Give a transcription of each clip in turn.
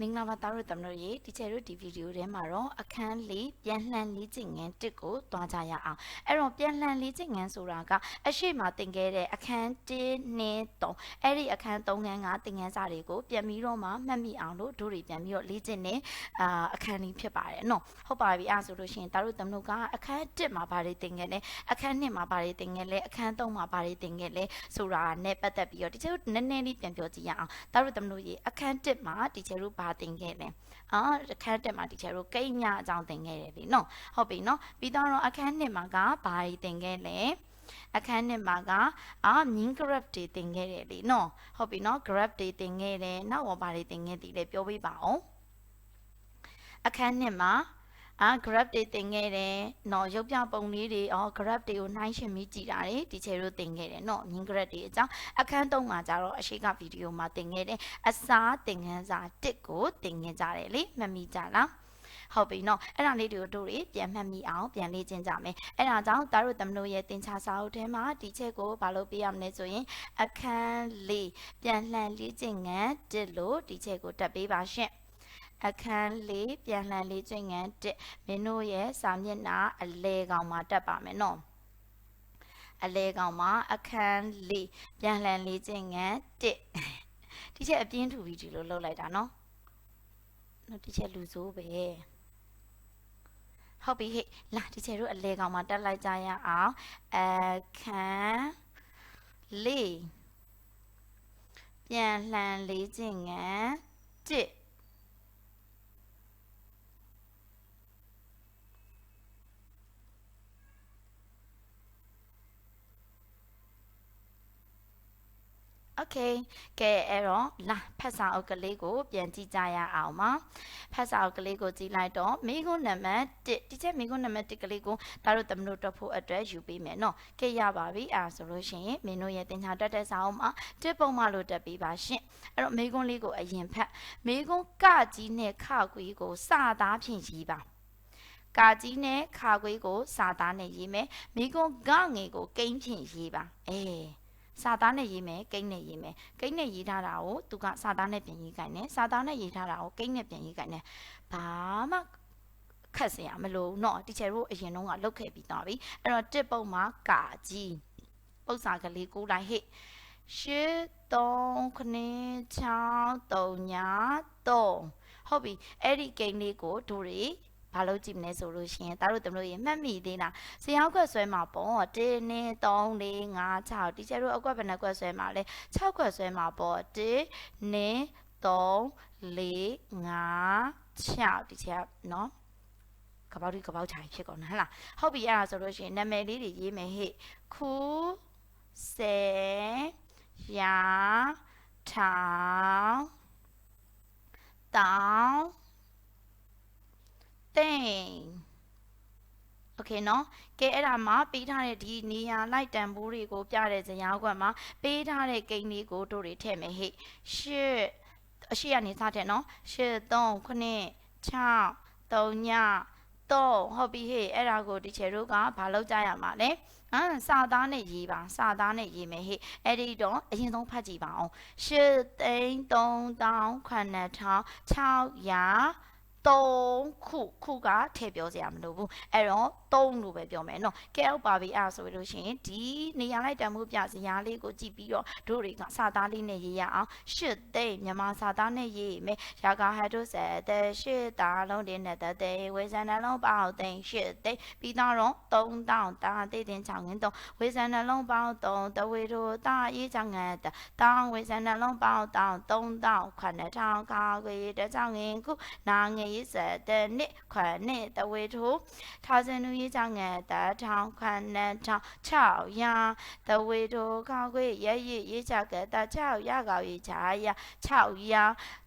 မင်္ဂလာပါသားတို့သမတို့ရေဒီချယ်တို့ဒီဗီဒီယိုထဲမှာတော့အခန်းလေးပြန်လှန်လေးကျင့်ငန်းတစ်ကိုတွားကြရအောင်အဲ့တော့ပြန်လှန်လေးကျင့်ငန်းဆိုတာကအရှိမသင်ခဲ့တဲ့အခန်း1 2 3အဲ့ဒီအခန်း3ခန်းကသင်ခန်းစာတွေကိုပြန်ပြီးတော့မှမှတ်မိအောင်လို့တို့တွေပြန်ပြီးတော့လေ့ကျင့်နေအာအခန်းလေးဖြစ်ပါတယ်နော်ဟုတ်ပါပြီအဲ့ဆိုလို့ရှိရင်သားတို့သမတို့ကအခန်း1မှာဘာတွေသင်ခဲ့လဲအခန်း2မှာဘာတွေသင်ခဲ့လဲအခန်း3မှာဘာတွေသင်ခဲ့လဲဆိုတာနဲ့ပတ်သက်ပြီးတော့ဒီချယ်တို့နည်းနည်းလေးပြန်ပြောကြည့်ရအောင်သားတို့သမတို့ရေအခန်း1မှာဒီချယ်တို့ဘာသင်ခဲ့လဲအော်အခန်း1မှာဒီချယ်တို့ကိန်းညအကြောင်းသင်ခဲ့တယ်လीနော်ဟုတ်ပြီနော်ပြီးတော့အခန်း2မှာကဘာတွေသင်ခဲ့လဲအခန်းနှစ်မှာကအာ mean graph တွေသင်ခဲ့တယ်လीနော်ဟုတ်ပြီနော် graph တွေသင်ခဲ့တယ်နောက်ဘာတွေသင်ခဲ့သည်လဲပြောပြပါအောင်အခန်းနှစ်မှာ အာ graph တွေတင်ခဲ့တယ်နော်ရုပ်ပြပုံလေးတွေအော် graph တွေကိုနှိုင်းယှဉ်ပြီးကြည်တာတွေတီချေတို့တင်ခဲ့တယ်နော်မြင်း graph တွေအကြောင်းအခန်း၃မှာကြတော့အရှိကဗီဒီယိုမှာတင်ခဲ့တယ်အစားသင်ခန်းစာ1ကိုတင်ခဲ့ကြတယ်လေမှတ်မိကြလားဟုတ်ပြီနော်အဲ့ဒါလေးတွေကိုတို့တွေပြန်မှတ်မိအောင်ပြန်လေ့ကျင့်ကြမယ်အဲ့ဒါကြောင့်တအားတို့သမလို့ရဲ့သင်္ချာစာအုပ်ထဲမှာဒီချက်ကိုဘာလို့ပေးရမလဲဆိုရင်အခန်း၄ပြန်လှန်လေ့ကျင့်ခန်း1လို့ဒီချက်ကိုတက်ပေးပါရှင့် အခန်း၄ပြန်လှန်လေးကျင့်ခန်း၁မင်းတို့ရဲ့စာမျက်နှာအလဲကောင်မှာတက်ပါမယ်နော်အလဲကောင်မှာအခန်း၄ပြန်လှန်လေးကျင့်ခန်း၁ဒီချက်အပြင်းထူပြီးဒီလိုလှုပ်လိုက်တာနော်နော်ဒီချက်လူစိုးပဲဟုတ်ပြီဟဲ့လာဒီချက်တို့အလဲကောင်မှာတက်လိုက်ကြရအောင်အခန်း၄ပြန်လှန်လေးကျင့်ခန်း၁ Okay ကဲအဲ့တော့လာဖတ်စာအုပ်ကလေးကို ပြန်ကြည့်ကြရအောင်ပါဖတ်စာအုပ်ကလေးကိုကြည့်လိုက်တော့မိခွန်းနံပါတ်1ဒီချက်မိခွန်းနံပါတ်1ကလေးကိုဒါတို့သမလို့တက်ဖို့အတွက်ယူပေးမယ်နော်ကဲရပါပြီအာဆိုလို့ရှိရင်မင်းတို့ရဲ့တင်ညာတက်တဲ့စာအုပ်မှာတစ်ပုံမှလို့တက်ပေးပါရှင်အဲ့တော့မိခွန်းလေးကိုအရင်ဖတ်မိခွန်းကကြီးနဲ့ခကွေးကိုစသားဖြင့်ရေးပါကာကြီးနဲ့ခါခွေးကိုစာသားနဲ့ရေးမယ်မိကွန်ကငယ်ကိုကိန်းဖြင့်ရေးပါအဲ စာသားနဲ့ရေးမယ်ကိန်းနဲ့ရေးမယ်ကိန်းနဲ့ရေးထားတာကိုသူကစာသားနဲ့ပြန်ရေးခိုင်းတယ်စာသားနဲ့ရေးထားတာကိုကိန်းနဲ့ပြန်ရေးခိုင်းတယ်ဘာမှခက်စရာမလိုဘူးเนาะတီချယ်တို့အရင်တုန်းကလုတ်ခဲ့ပြီးသွားပြီအဲ့တော့တစ်ပုံမှာကာကြီးပု္ပ္ပာကလေးကိုလိုက်ဟိရှစ်3ခနင်း6 3ညာ3ဟုတ်ပြီအဲ့ဒီကိန်းလေးကိုတို့တွေ ဘာလို့ကြည့်မလဲဆိုလို့ရှိရင်သားတို့သမလို့ရေမှတ်မိသေးလားဇင်ရောက်ခွက်ဆွဲမှာပေါ့1 2 3 4 5 6တီချာတို့အကွက်ဘယ်နှကွက်ဆွဲမှာလဲ6ခွက်ဆွဲမှာပေါ့1 2 3 4 5 6တီချာနော်ကပောက်ဒီကပောက်ချာဖြစ်ကုန်နော်ဟလားဟုတ်ပြီအဲ့ဒါဆိုလို့ရှိရင်နာမည်လေးတွေရေးမယ်ဟဲ့ခူးဆယ်ရာထောင်တောင်း တိန်โอเคเนาะကဲအဲ့ဒါမှာပေးထားတဲ့ဒီနေရာလိုက်တန်ဖိုးတွေကိုပြတဲ့ဇယားကွက်မှာပေးထားတဲ့ကိန်းလေးကိုတို့တွေထည့်မယ်ဟဲ့ရှစ်အရှိကနေစတဲ့เนาะရှစ်3 9 6 3ညတော့ဟုတ်ပြီဟေ့အဲ့ဒါကိုဒီချေတို့ကဘာလုပ်ကြရမှာလဲဟမ်စာသားနဲ့ရေးပါစာသားနဲ့ရေးမယ်ဟေ့အဲ့ဒီတော့အရင်ဆုံးဖတ်ကြည့်ပါအောင်ရှစ်သိန်း3000 9000 600 3ခုခုကထည့်ပြောစရာမလိုဘူးအဲ့တော့3လို့ပဲပြောမယ်နော်ကဲဟုတ်ပါပြီအဲ့ဆိုလို့ရှိရင်ဒီနေရာလိုက်တန်မှုပြစရာလေးကိုကြည့်ပြီးတော့တို့တွေကစာသားလေးနဲ့ရေးရအောင်ရှစ်သိန်းမြန်မာစာသားနဲ့ရေးမယ်ရာဂဟတ်တို့ဆက်တဲ့ရှစ်သားလုံးတင်းနဲ့တဲ့တဲ့ဝေဇန်နှလုံးပေါသိန်းရှစ်သိန်းပြီးတော့3000တာတိတ်တင်ချောင်းငင်းတော့ဝေဇန်နှလုံးပေါ3တဝေတို့တာရေးချောင်းငန်တောင်းဝေဇန်နှလုံးပေါတောင်း3000ခဏထောင်ကာကွေတချောင်းငင်းခုနာငယ်ရေးဆက်တဲ့နှစ်ခွနှစ်တဝေတို့ထာဇန်နူရေးချောင်းငန်တထောင်ခဏထောင်6ရာတဝေတို့ကာကွေရရရေးချကတ6ရာကောက်ရေးချာရ6ရာ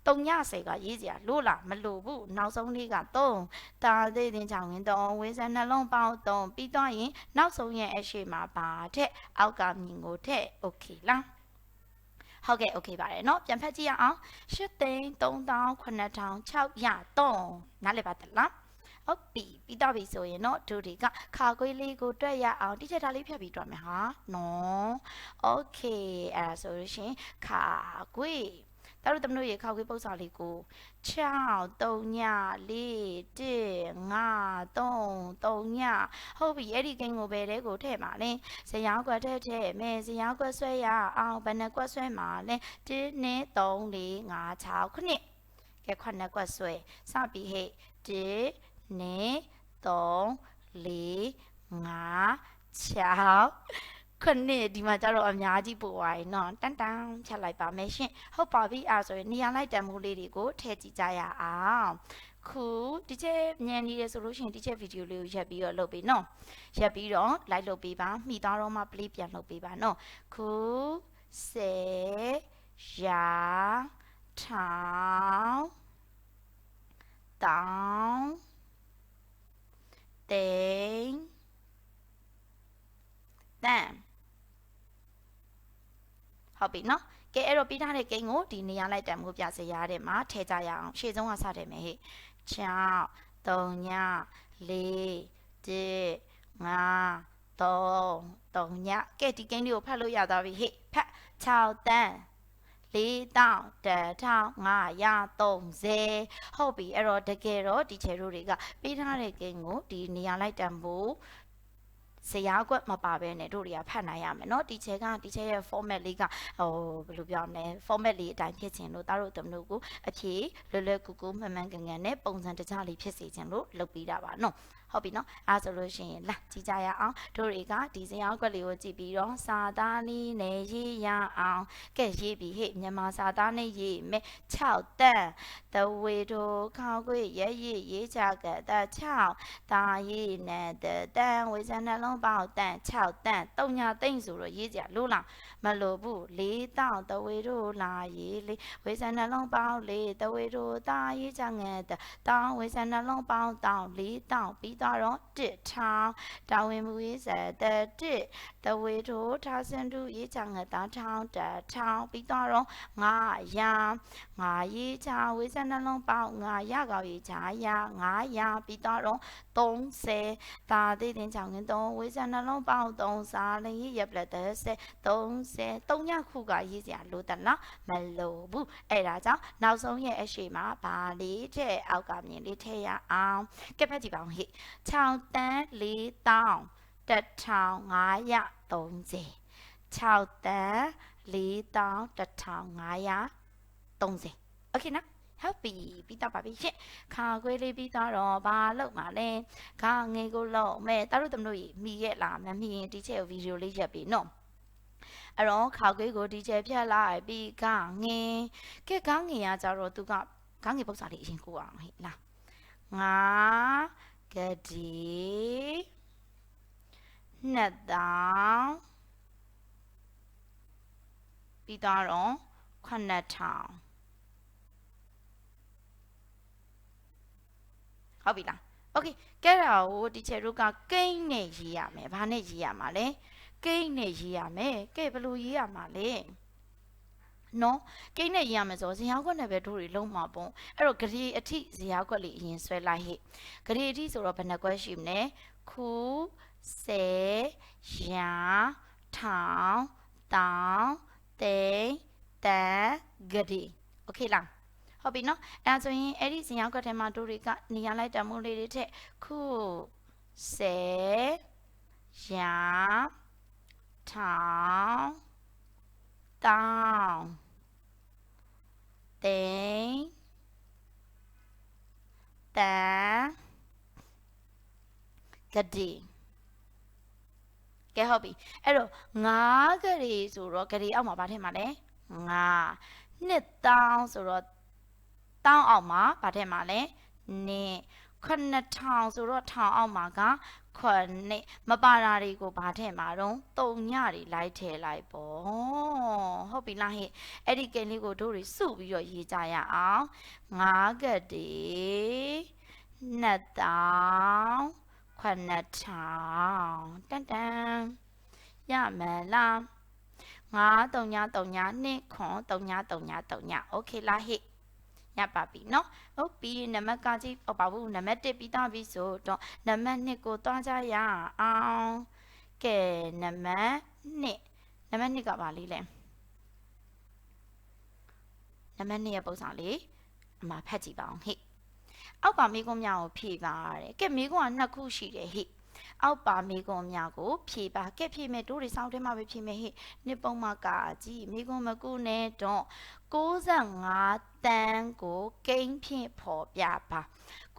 တုံညစေကရေးစရာလို့လားမလို့ဘူးနောက်ဆုံးလေးက3တာသေးတင်ချောင်းဝင်3ဝေးစနှလုံးပေါင်း3ပြီးတော့ရင်နောက်ဆုံးရဲ့အရှိမှာပါတဲ့အောက်ကမြင်ကိုတဲ့โอเคလား ဟုတ်ကဲ့โอเคပါတယ်เนาะပြန်ဖတ်ကြည့်ရအောင်8သိန်း3000 9600နားလည်ပါတလားဟုတ်ပြီပြီးတော့ပြီဆိုရင်တော့ဒုတွေကခါခွေးလေးကိုတွက်ရအောင်တိကျတာလေးဖြတ်ပြီးတွက်မယ်ဟာနော်โอเคအဲ့ဒါဆိုလို့ရှင်ခါခွေး တာတို့သမတို့ရေခောက်ခွေးပု္ပ္ပစာလေးကို6 3ည4 1 5 3 3ညဟုတ်ပြီအဲ့ဒီကိန်းကိုဘယ်တဲကိုထည့်ပါလဲဇရာကွက်ထည့်ထည့်မယ်ဇရာကွက်ဆွဲရအောင်ဘယ်နှကွက်ဆွဲမှာလဲ1 2 3 4 5 6ခုနှစ်ကဲခုနှစ်ကွက်ဆွဲစပြီဟဲ့1 2 3 4 5 6 ခုနှစ်ဒီမှာကျတော့အများကြီးပို့သွားရင်เนาะတန်တန်ချက်လိုက်ပါမယ်ရှင်ဟုတ်ပါပြီအဲဆိုရင်နေရာလိုက်တန်မှုလေးတွေကိုထည့်ကြည့်ကြရအောင်ခုဒီချက်ညံနေတယ်ဆိုလို့ရှိရင်ဒီချက်ဗီဒီယိုလေးကိုရက်ပြီးတော့လုပ်ပေးနော်ရက်ပြီးတော့ like လုပ်ပေးပါမိသားတော့မှ play ပြန်လုပ်ပေးပါနော်ခုစေရာထောင်းတောင်းတိန်တန် ဟုတ်ပြီနော်ကဲအဲ့တော့ပြီးထားတဲ့ကိန်းကိုဒီနေရာလိုက်တန်မှုပြစရာတဲ့မှာထည့်ကြရအောင်ရှေ့ဆုံးကစတယ်မယ်ဟဲ့6 3ည4 1 5 3 3ညကဲဒီကိန်းလေးကိုဖတ်လို့ရသွားပြီဟဲ့ဖတ်6တန်းလေးတောင်းတထောင်930ဟုတ်ပြီအဲ့တော့တကယ်တော့ဒီချေတို့တွေကပေးထားတဲ့ကိန်းကိုဒီနေရာလိုက်တန်ဖို့ ဇရာကွက်မပါဘဲနဲ့တို့တွေကဖတ်နိုင်ရမယ်เนาะဒီချဲကဒီချဲရဲ့ format လေးကဟိုဘယ်လိုပြောမလဲ format လေးအတိုင်းဖြစ်ခြင်းလို့တားတို့တမလို့ကိုအဖြေလွယ်လွယ်ကူကူမှန်မှန်ကန်ကန်နဲ့ပုံစံတခြားလေးဖြစ်စေခြင်းလို့လုပ်ပေးတာပါเนาะ ဟုတ်ပြီနော်အဲဆိုလို့ရှိရင်လာကြည့်ကြရအောင်တို့တွေကဒီစရာကွက်လေးကိုကြည့်ပြီးတော့စာသားလေးနဲ့ရေးရအောင်ကဲရေးပြီးဟဲ့မြန်မာစာသားနဲ့ရေးမယ်6တန်းတဝေတို့ခေါခွေရရရေးချကတ6တာရေးနဲ့တတန်းဝေစနှလုံးပေါတန်း6တန်းတုံညာသိမ့်ဆိုတော့ရေးကြလို့လားမလို့ဘူးလေးတောင်းတဝေတို့လာရေးလေးဝေစနှလုံးပေါလေးတဝေတို့တာရေးချငယ်တတောင်းဝေစနှလုံးပေါတောင်းလေးတောင်းပြီးတော့တစ်ထောင်တာဝန်မူရေးစတတစ်တဝေထိုထာစင်တုရေးချငတာထောင်တထောင်ပြီးတော့ငါရငါရေးချဝေစနှလုံးပေါငါရကောက်ရေးချရငါရပြီးတော့30တာသေးတင်ချောင်းငင်း3ဝေစနှလုံးပေါ3စာလင်းရပလက်30 30 3ညခုကရေးစရာလိုတလားမလိုဘူးအဲ့ဒါကြောင့်နောက်ဆုံးရဲ့အရှိမဘာလေးတဲ့အောက်ကမြင်လေးထည့်ရအောင်ကဲဖက်ကြည့်ပါဦးဟိ6တန်း4တောင်း1530 6တန်း4တောင်း1530 Okay နော်ဟုတ်ပြီပြီးတော့ပါပြီရှင့်ခါခွေးလေးပြီးတော့ဘာလုပ်မှာလဲခါငယ်ကိုလောက်မဲ့တတို့တမလို့မိရဲ့လားမမိရင်ဒီချက်ကိုဗီဒီယိုလေးရက်ပြီနော်အတော့ခါခွေးကိုဒီချက်ဖြတ်လိုက်ပြီးခါငယ်ကဲခါငယ်ကကြတော့သူကခါငယ်ပုစာလေးအရင်ကိုအောင်ဟဲ့လားငါ ကတိနှစ်တောင်ပြီးတော့ခုနှစ်ထောင်ဟုတ်ပြီလားโอเคကဲတာကိုဒီချေတို့ကကိန်းနဲ့ရေးရမယ်ဘာနဲ့ရေးရမှာလဲကိန်းနဲ့ရေးရမယ်ကဲဘယ်လိုရေးရမှာလဲ နော်ကိန်းနဲ့ရေးရမယ်ဆိုဇင်ရောက်ခွက်နဲ့ပဲတို့တွေလုံးမှာပေါ့အဲ့တော့ဂရေအထိဇင်ရောက်ခွက်လေးအရင်ဆွဲလိုက်ဟိဂရေအထိဆိုတော့ဘယ်နှခွက်ရှိမလဲခုဆယ်ရာထောင်တောင်းတိန်တန်ဂရေโอเคလားဟုတ်ပြီနော်အဲဆိုရင်အဲ့ဒီဇင်ရောက်ခွက်ထဲမှာတို့တွေကနေရာလိုက်တမှုလေးတွေထက်ခုဆယ်ရာထောင်တောင်း တိန်တန်ဂတိကဲဟုတ်ပြီအဲ့တော့ငါးဂရီဆိုတော့ဂရီအောက်မှာဗာထည့်မှာလဲငါနှစ်တောင်းဆိုတော့တောင်းအောက်မှာဗာထည့်မှာလဲနှစ်ခုနှစ်ထောင်ဆိုတော့ထောင်အောက်မှာက ခွနှစ်မပါတာတွေကိုဘာထည့်မှာတော့တုံညတွေလိုက်ထည့်လိုက်ပေါ့ဟုတ်ပြီလားဟဲ့အဲ့ဒီကိန်းလေးကိုတို့တွေစုပြီးတော့ရေးကြရအောင်ငါးကတိနှစ်တောင်ခုနှစ်ထောင်တန်တန်ရမယ်လားငါးတုံညတုံညနှစ်ခွန်တုံညတုံညတုံညโอเคလားဟဲ့ ရပါပြီเนาะဟုတ်ပြီနံပါတ်ကကြည့်ဟောပါဘူးနံပါတ်1ပြီးသားပြီဆိုတော့နံပါတ်2ကိုတွားကြရအောင်ကဲနံပါတ်2နံပါတ်2ကပါလေးလဲ နံပါတ်2ရဲ့ပုံစံလေးအမှဖတ်ကြည့်ပါအောင်ဟိအောက်ပါမိကုံးများကိုဖြည့်ပါရတယ်ကဲမိကုံးကနှစ်ခုရှိတယ်ဟိ အောက်ပါမိကုံးများကိုဖြည့်ပါကဲဖြည့်မယ်တို့တွေစောင်းထဲမှာပဲဖြည့်မယ်ဟိနှစ်ပုံမှာကာကြည့်မိကုံးမကူနဲ့တော့65တန်းကိုကိန်းဖြင့်ဖော်ပြပါ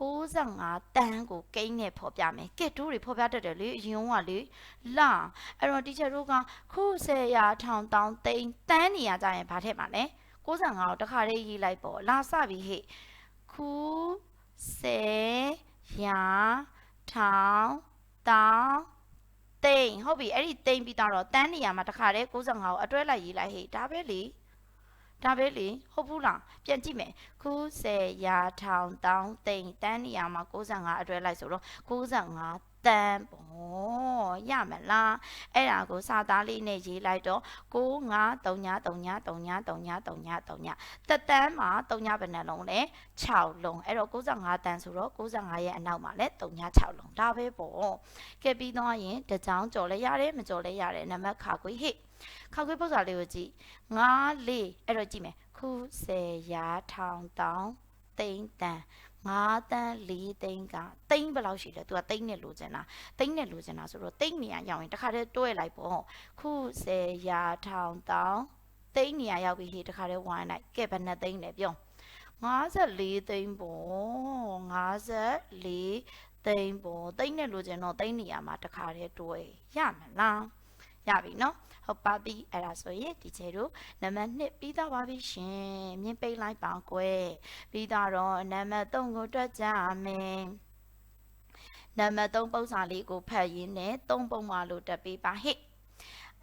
65တန်းကိုကိန်းနဲ့ဖော်ပြမယ်ကဲတို့တွေဖော်ပြတတ်တယ်လေအရင်ကလေလာအဲ့တော့တီချာတို့ကခု10ရာထောင်တောင်းသိန်းတန်းနေရကြရင်ဘာထည့်မှာလဲ65ကိုတစ်ခါလေးရေးလိုက်ပေါ့လာစပြီဟဲ့ခု10ရာထောင် တောင်းသိန်းဟုတ်ပြီအဲ့ဒီသိန်းပြီးတော့တန်းနေရမှာတစ်ခါလေး65ကိုအတွဲလိုက်ရေးလိုက်ဟဲ့ဒါပဲလေဒါပဲလေဟုတ်ဘူးလားပြန်ကြည့်မယ်ခု10ရာထောင်တောင်းသိန်းတန်းနေရာမှာ65အတွဲလိုက်ဆိုတော့65 တန်းပေါ့ရမလားအဲ့ဒါကိုစာသားလေးနဲ့ရေးလိုက်တော့6539393939တက်တန်းမှာ39ဘယ်နှလုံးလဲ6လုံးအဲ့တော့65တန်းဆိုတော့65ရဲ့အနောက်မှာလဲ36လုံးဒါပဲပေါ့ကဲပြီးတော့ရင်တကြောင်ကြော်လဲရတယ်မကြော်လဲရတယ်နံပါတ်ခါခွေဟိခောက်ခွေးပု္ပ္ပာလေးကိုကြည့်9လေးအဲ့တော့ကြည့်မယ်ခု10ရာထောင်တောင်းသိန်းတန် 5တန်း4သိန်းကသိန်းဘယ်လောက်ရှိလဲ तू ကသိန်းနဲ့လိုချင်တာသိန်းနဲ့လိုချင်တာဆိုတော့သိန်းနေရရောက်ရင်တခါတည်းတွဲလိုက်ပေါ့ခု10ရာထောင်တောင်းသိန်းနေရရောက်ပြီဟေးတခါတည်းဝိုင်းလိုက်ကဲဘယ်နှသိန်းလဲပြော54သိန်းပေါ့54သိန်းပေါ့သိန်းနဲ့လိုချင်တော့သိန်းနေရမှာတခါတည်းတွဲရမလားရပြီနော် ဟုတ်ပါပြီအဲ့ဒါဆိုရင်ဒီချေတို့နံပါတ်1ပြီးသားပါပြီရှင်မြင်ပိတ်လိုက်ပါကွယ်ပြီးသားတော့နံပါတ်3ကိုတွက်ကြမယ်နံပါတ်3ပုံစံလေးကိုဖတ်ရင်းနဲ့3ပုံမှလို့တက်ပေးပါဟဲ့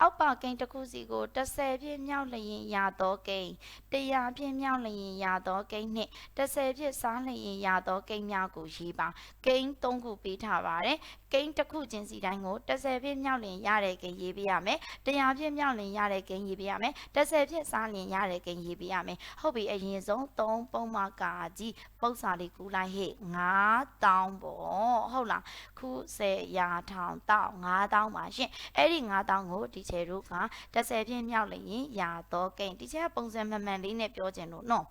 အောက်ပါကိန်းတစ်ခုစီကို30ပြည့်မြောက်လျင်ရသောကိန်း100ပြည့်မြောက်လျင်ရသောကိန်းနှင့်30ပြည့်စားလျင်ရသောကိန်းများကိုရေးပါကိန်း3ခုပေးထားပါတယ် ကိန်းတစ်ခုချင်းစီတိုင်းကို30ပြည့်မြောက်လျင်ရတဲ့ကိန်းရေးပေးရမယ်100ပြည့်မြောက်လျင်ရတဲ့ကိန်းရေးပေးရမယ်30ပြည့်စားလျင်ရတဲ့ကိန်းရေးပေးရမယ်ဟုတ်ပြီအရင်ဆုံး3ပုံမှကာကြီးပု္ပ္ပာလေးကူလိုက်ဟဲ့9000ပေါ့ဟုတ်လားခု10ရာထောင်တောင်း9000ပါရှင်အဲ့ဒီ9000ကိုဒီချေတို့က30ပြည့်မြောက်လျင်ရာတော့ကိန်းဒီချေကပုံစံမှန်မှန်လေးနဲ့ပြောချင်လို့နော်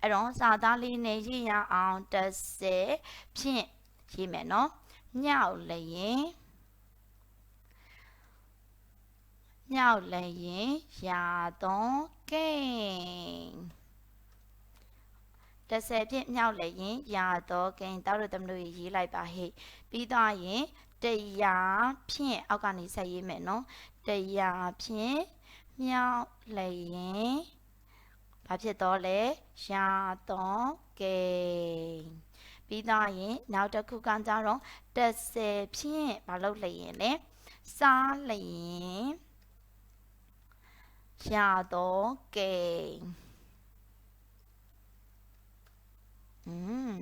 အဲ့တော့စာသားလေးနဲ့ရေးရအောင်30ဖြင့်ရေးမယ်နော် မြောက်လျင်မြောက်လျင်ရာတော့ကိန်း30ဖြင့်မြောက်လျင်ရာတော့ကိန်းတောက်လို့တမလို့ရေးလိုက်ပါဟဲ့ပြီးတော့ရင်တရားဖြင့်အောက်ကနေဆက်ရေးမယ်နော်တရားဖြင့်မြောက်လျင်ဘာဖြစ်တော့လဲရာတော့ကိန်း ပြီးတော့ရင်နောက်တစ်ခုကကြတော့30ဖြင့်မလုပ်လျင်လဲစားလျင်ရတော့ကိန်းอืม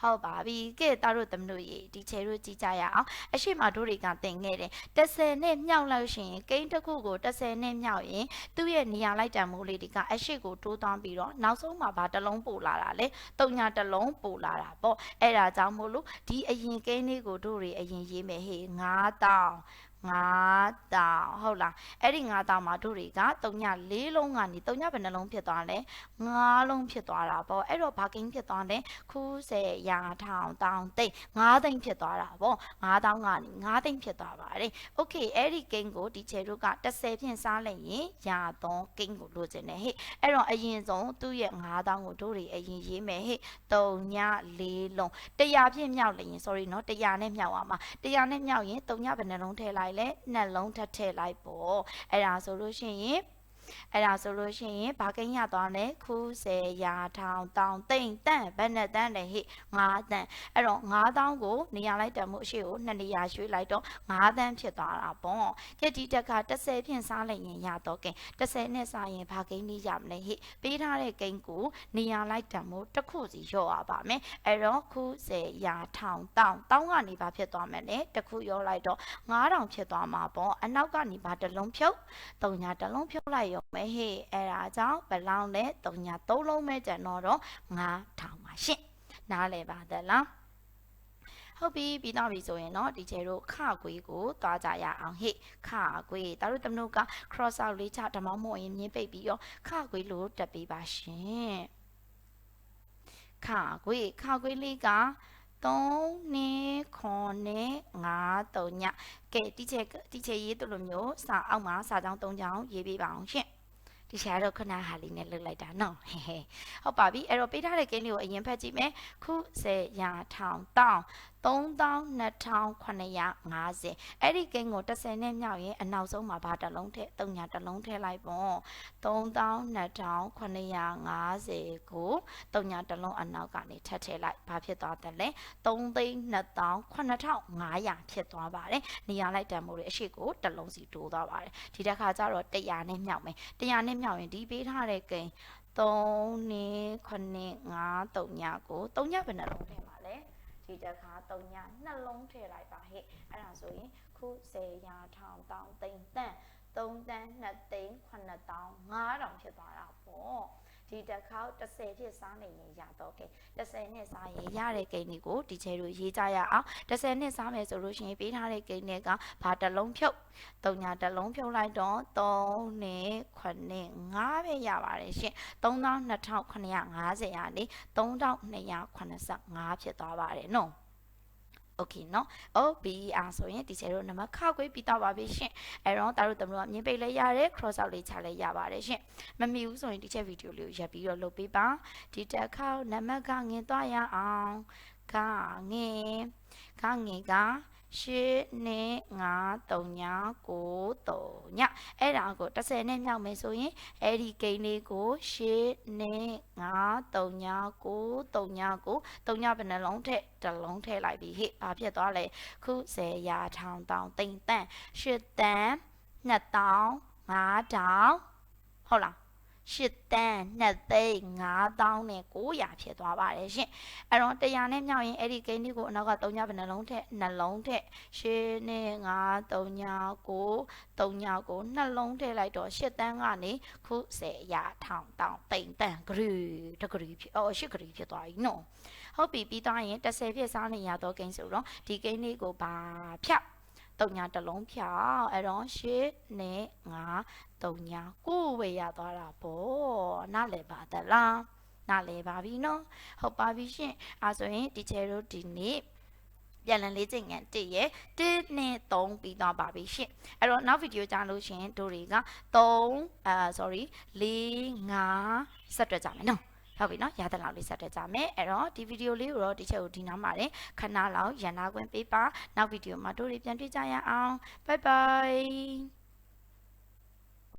ဟုတ်ပါပြီကဲတာတို့သမတို့ရေဒီချေတို့ကြည့်ကြရအောင်အရှိမတို့တွေကတင်ခဲ့တယ်30နဲ့မြောက်လို့ရှိရင်ကိန်းတစ်ခုကို30နဲ့မြောက်ရင်သူ့ရဲ့နေရာလိုက်တန်မိုးလေးတွေကအရှိကိုတိုးသွားပြီးတော့နောက်ဆုံးမှာဗာတစ်လုံးပို့လာတာလေတုံညာတစ်လုံးပို့လာတာပေါ့အဲ့ဒါကြောင့်မို့လို့ဒီအရင်ကိန်းလေးကိုတို့တွေအရင်ရေးမယ်ဟေး9000 9တောင်ဟုတ်လားအဲ့ဒီ9တောင်မှာတို့တွေက3ည4လုံးကနေ3ညဘယ်နှလုံးဖြစ်သွားလဲ9လုံးဖြစ်သွားတာပေါ့အဲ့တော့ဘာကိန်းဖြစ်သွားလဲခု10ရာထောင်တောင်သိန်း9သိန်းဖြစ်သွားတာပေါ့9တောင်ကနေ9သိန်းဖြစ်သွားပါတယ်โอเคအဲ့ဒီကိန်းကိုဒီချေတို့က30ဖြင့်စားလိုက်ရင်ရာသုံးကိန်းကိုလိုချင်တယ်ဟဲ့အဲ့တော့အရင်ဆုံးသူ့ရဲ့9တောင်ကိုတို့တွေအရင်ရေးမယ်ဟဲ့3ည4လုံး100ဖြင့်မြောက်လိုက်ရင် sorry เนาะ100နဲ့မြောက်အောင်ပါ100နဲ့မြောက်ရင်3ညဘယ်နှလုံးထည့်လိုက် လဲနှလုံးထပ်ထည့်လိုက်ပေါ့အဲ့ဒါဆိုလို့ရှိရင် အဲ့ဒါဆိုလို့ရှိရင်ဘာကိန်းရသွားလဲခု10ရာထောင်တောင်သိမ့်တန့်ဘယ်နဲ့တန့်လဲဟိ9တန့်အဲ့တော့9000ကိုနေရာလိုက်တန်မှုအရှိကို2နေရာရွှေ့လိုက်တော့9တန့်ဖြစ်သွားတာပေါ့ကဲဒီတက်က30ဖြင့်စားလိုက်ရင်ရတော့ကိန်း30နဲ့စားရင်ဘာကိန်းလေးရမလဲဟိပေးထားတဲ့ကိန်းကိုနေရာလိုက်တန်မှုတစ်ခုစီရော့ရပါမယ်အဲ့တော့ခု10ရာထောင်တောင်တောင်းကနေဘာဖြစ်သွားမလဲတစ်ခုရောလိုက်တော့9000ဖြစ်သွားမှာပေါ့အနောက်ကနေဘာတစ်လုံးဖြုတ်3ညာတစ်လုံးဖြုတ်လိုက်ရုံရုံပဲဟေ့အဲ့ဒါကြောင့်ဘလောင်းနဲ့၃ညာ၃လုံးပဲကျန်တော့တော့9000ပါရှင်နားလည်ပါသလားဟုတ်ပြီပြီးတော့ပြီဆိုရင်တော့ဒီချေတို့ခကွေးကိုတွားကြရအောင်ဟေ့ခကွေးတတို့သမနုက cross out လေးချဓမောင်းမို့ရင်မြင်းပိတ်ပြီးတော့ခကွေးလို့တက်ပေးပါရှင်ခကွေးခကွေးလေးက 3နှစ်9နှစ်5 3ညကဲတီချေတီချေရေးတို့လိုမျိုးစာအောက်မှာစာကြောင်း3ကြောင်းရေးပေးပါအောင်ရှင်ဒီရှာတော့ခဏဟာလေးနဲ့လွတ်လိုက်တာနော်ဟဲဟဲဟုတ်ပါပြီအဲ့တော့ပေးထားတဲ့ကိန်းလေးကိုအရင်ဖတ်ကြည့်မယ်ခု10ရာထောင်တောင်း32,950အဲ့ဒီကိန်းကို10နဲ့မြောက်ရင်အနောက်ဆုံးမှာဘာတစ်လုံးထည့်3ညာတစ်လုံးထည့်လိုက်ပေါ့32,950ကို3ညာတစ်လုံးအနောက်ကနေထပ်ထည့်လိုက်ဘာဖြစ်သွားတယ်လဲ3,2,9,500ဖြစ်သွားပါတယ်နေရာလိုက်တန်မို့လေအရှိကိုတစ်လုံးစီတိုးသွားပါတယ်ဒီတစ်ခါကျတော့100နဲ့မြောက်မယ်100နဲ့မြောက်ရင်ဒီပေးထားတဲ့ကိန်း3နေ9 5 3ညကို3ညဘယ်နှလုံးထည့်မှာလဲ ဒီတစ်ခါ3ညနှလုံးထည့်လိုက်ပါဟဲ့အဲ့ဒါဆိုရင်ခု10ရာထောင်တောင်းသိန်းတန်း3တန်း2သိန်း9တောင်း9000ဖြစ်သွားတာပေါ့ ဒီတစ်ခေါက်30ဖြစ်စားနေရင်ရတော့ကဲ30နဲ့စားရင်ရတဲ့ကိန်းလေးကိုဒီချဲတို့ရေးကြရအောင်30နဲ့စားမယ်ဆိုလို့ရှိရင်ပေးထားတဲ့ကိန်းတွေကဘာတစ်လုံးဖြုတ်3ညာတစ်လုံးဖြုတ်လိုက်တော့3နဲ့9 5ပဲရပါတယ်ရှင်32,950ရာနေ3285ဖြစ်သွားပါတယ်နော် โอเคเนาะ OBR ဆိုရင်ဒီချေတို့နံပါတ်ခောက်ခွေးပြီးတော့ပါပြီရှင်အဲတော့တာတို့တမလို့အမြင်ပိတ်လဲရတယ် cross out လေးချလဲရပါတယ်ရှင်မမီဘူးဆိုရင်ဒီချက်ဗီဒီယိုလေးကိုရပ်ပြီးတော့လုပ်ပေးပါဒီတက်ခောက်နံပါတ်ကငင်သွားရအောင်ကငင်ကငင်က ရှစ်နဲ့9 3ည9 3ညအဲ့ဒါကို30နဲ့မြောက်မယ်ဆိုရင်အဲ့ဒီဂိမ်းလေးကိုရှစ်နဲ့9 3ည9 3ညကို3ညဘယ်နှလုံးထည့်တစ်လုံးထည့်လိုက်ပြီဟေ့ဘာဖြစ်သွားလဲခု10ရာထောင်တောင်တိမ်တန့်ရှစ်တန်း2တောင်5တောင်ဟုတ်လား ရှစ်တန်း2သိန်း5000နဲ့900ဖြစ်သွားပါတယ်ရှင်အဲ့တော့100နဲ့မြောက်ရင်အဲ့ဒီဂိမ်းလေးကိုအနောက်က3ညဘယ်နှလုံးထက်နှလုံးထက်ရှစ်နဲ့9 3ည9 3ညကိုနှလုံးထည့်လိုက်တော့ရှစ်တန်းကနေခု10ရာထောင်တောင်တိမ်တန်းဂရီတဂရီဖြစ်အော်ရှစ်ဂရီဖြစ်သွားပြီနော်ဟုတ်ပြီပြီးသွားရင်30ဖြစ်စားနေရတော့ဂိမ်းဆိုတော့ဒီဂိမ်းလေးကိုဘာဖြတ် တုံညာတစ်လုံးဖြောက်အဲ့တော့ရှစ်နဲ့ငါတုံညာကိုဝေရသွားတာပေါ့နားလည်ပါသလားနားလည်ပါပြီနော်ဟုတ်ပါပြီရှင်အဲဆိုရင်ဒီချေတို့ဒီနေ့ပြန်လည်လေးကျင့်ငန်း1ရဲ့1နဲ့3ပြီးသွားပါပြီရှင့်အဲ့တော့နောက်ဗီဒီယိုကြားလို့ရှင်တို့တွေက3အာ sorry 4 5ဆက်တွက်ကြမယ်နော် ဟုတ်ပြီနော်ရတဲ့လောက်လေးဆက်တက်ကြမယ်အဲ့တော့ဒီဗီဒီယိုလေးကိုတော့ဒီချက်ကိုဒီနားမှာနေခဏလောက်ရန်နာခွင့်ပေးပါနောက်ဗီဒီယိုမှာတို့တွေပြန်တွေ့ကြရအောင် bye bye